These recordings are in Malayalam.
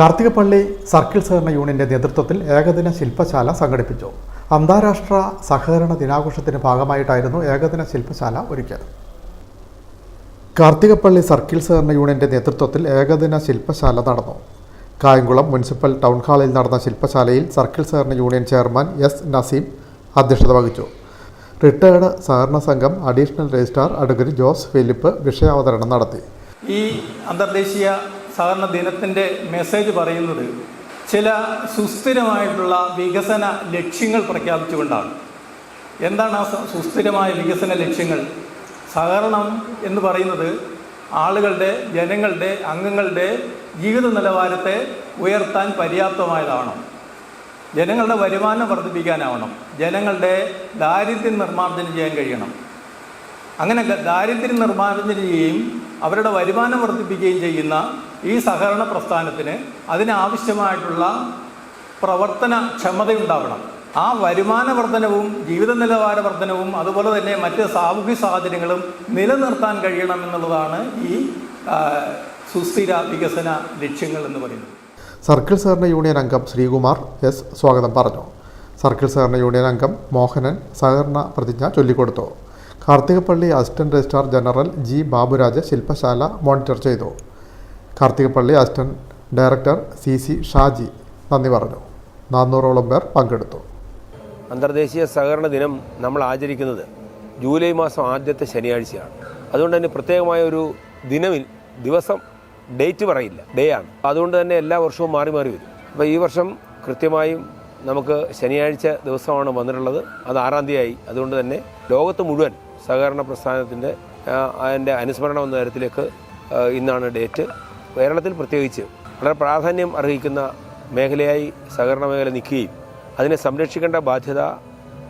കാർത്തികപ്പള്ളി സർക്കിൾ സഹകരണ യൂണിയന്റെ നേതൃത്വത്തിൽ ഏകദിന ശില്പശാല സംഘടിപ്പിച്ചു. അന്താരാഷ്ട്ര സഹകരണ ദിനാഘോഷത്തിന്റെ ഭാഗമായിട്ടായിരുന്നു ഏകദിന ശില്പശാല ഒരുക്കിയത്. കാർത്തികപ്പള്ളി സർക്കിൾ സഹകരണ യൂണിയന്റെ നേതൃത്വത്തിൽ ഏകദിന ശില്പശാല നടന്നു. കായംകുളം മുനിസിപ്പൽ ടൗൺ ഹാളിൽ നടന്ന ശില്പശാലയിൽ സർക്കിൾ സഹകരണ യൂണിയൻ ചെയർമാൻ എസ് നസീം അധ്യക്ഷത വഹിച്ചു. റിട്ടയർഡ് സഹകരണ സംഘം additional registrar advocate Jose Philip വിഷയാവതരണം നടത്തി. ഈ അന്തർദേശീയ സഹകരണ ദിനത്തിന്റെ മെസ്സേജ് പറയുന്നത് ചില സുസ്ഥിരമായിട്ടുള്ള വികസന ലക്ഷ്യങ്ങൾ പ്രഖ്യാപിച്ചുകൊണ്ടാണ്. എന്താണ് ആ സുസ്ഥിരമായ വികസന ലക്ഷ്യങ്ങൾ? സഹകരണം എന്ന് പറയുന്നത് ആളുകളുടെ ജനങ്ങളുടെ അംഗങ്ങളുടെ ജീവിത നിലവാരത്തെ ഉയർത്താൻ പര്യാപ്തമായതാവണം. ജനങ്ങളുടെ വരുമാനം വർദ്ധിപ്പിക്കാനാവണം. ജനങ്ങളുടെ ദാരിദ്ര്യം നിർമ്മാർജനം ചെയ്യാൻ കഴിയണം. അങ്ങനെ ദാരിദ്ര്യം നിർമ്മാർജനം അവരുടെ വരുമാനം വർദ്ധിപ്പിക്കുകയും ചെയ്യുന്ന ഈ സഹകരണ പ്രസ്ഥാനത്തിന് അതിനാവശ്യമായിട്ടുള്ള പ്രവർത്തന ക്ഷമതയുണ്ടാവണം ആ വരുമാന വർധനവും ജീവിത നിലവാര വർധനവും അതുപോലെ തന്നെ മറ്റ് സാമൂഹ്യ സാഹചര്യങ്ങളും നിലനിർത്താൻ കഴിയണം എന്നുള്ളതാണ് ഈ സുസ്ഥിര വികസന ലക്ഷ്യങ്ങൾ എന്ന് പറയുന്നത്. സർക്കിൾ സഹകരണ യൂണിയൻ അംഗം ശ്രീകുമാർ എസ് സ്വാഗതം പറഞ്ഞു. സർക്കിൾ സഹകരണ യൂണിയൻ അംഗം മോഹനൻ സഹകരണ പ്രതിജ്ഞ ചൊല്ലിക്കൊടുത്തു. Karthikappally assistant registrar general G Baburaj ശില്പശാല മോണിറ്റർ ചെയ്തു. Karthikappally assistant director C C Shaji നന്ദി പറഞ്ഞു. നാനൂറോളം പേർ പങ്കെടുത്തു. അന്തർദേശീയ സഹകരണ ദിനം നമ്മൾ ആചരിക്കുന്നത് ജൂലൈ മാസം ആദ്യത്തെ ശനിയാഴ്ചയാണ്. അതുകൊണ്ട് തന്നെ പ്രത്യേകമായ ഒരു ദിനമിൽ ദിവസം ഡേറ്റ് പറയില്ല. ഡേ ആണ്. അതുകൊണ്ട് തന്നെ എല്ലാ വർഷവും മാറി മാറി വരും. അപ്പോൾ ഈ വർഷം കൃത്യമായും നമുക്ക് ശനിയാഴ്ച ദിവസമാണ് വന്നിട്ടുള്ളത്. അത് ആറാം തീയതി ആയി. അതുകൊണ്ട് തന്നെ ലോകത്ത് മുഴുവൻ സഹകരണ പ്രസ്ഥാനത്തിന്റെ അതിന്റെ അനുസ്മരണം എന്ന തരത്തിലേക്ക് ഇന്നാണ് ഡേറ്റ്. കേരളത്തിൽ പ്രത്യേകിച്ച് വളരെ പ്രാധാന്യം അർഹിക്കുന്ന മേഖലയായി സഹകരണ മേഖല നിൽക്കുകയും അതിനെ സംരക്ഷിക്കേണ്ട ബാധ്യത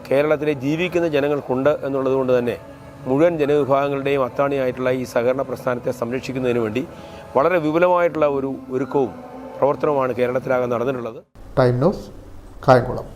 കേരളത്തിലെ ജീവിക്കുന്ന ജനങ്ങൾക്കുണ്ട് എന്നുള്ളതുകൊണ്ട് തന്നെ മുഴുവൻ ജനവിഭാഗങ്ങളുടെയും അത്താണിയായിട്ടുള്ള ഈ സഹകരണ പ്രസ്ഥാനത്തെ സംരക്ഷിക്കുന്നതിന് വേണ്ടി വളരെ വിപുലമായിട്ടുള്ള ഒരു ഒരുക്കവും പ്രവർത്തനവുമാണ് കേരളത്തിലാകെ നടന്നിട്ടുള്ളത്. Time news Kayamkulam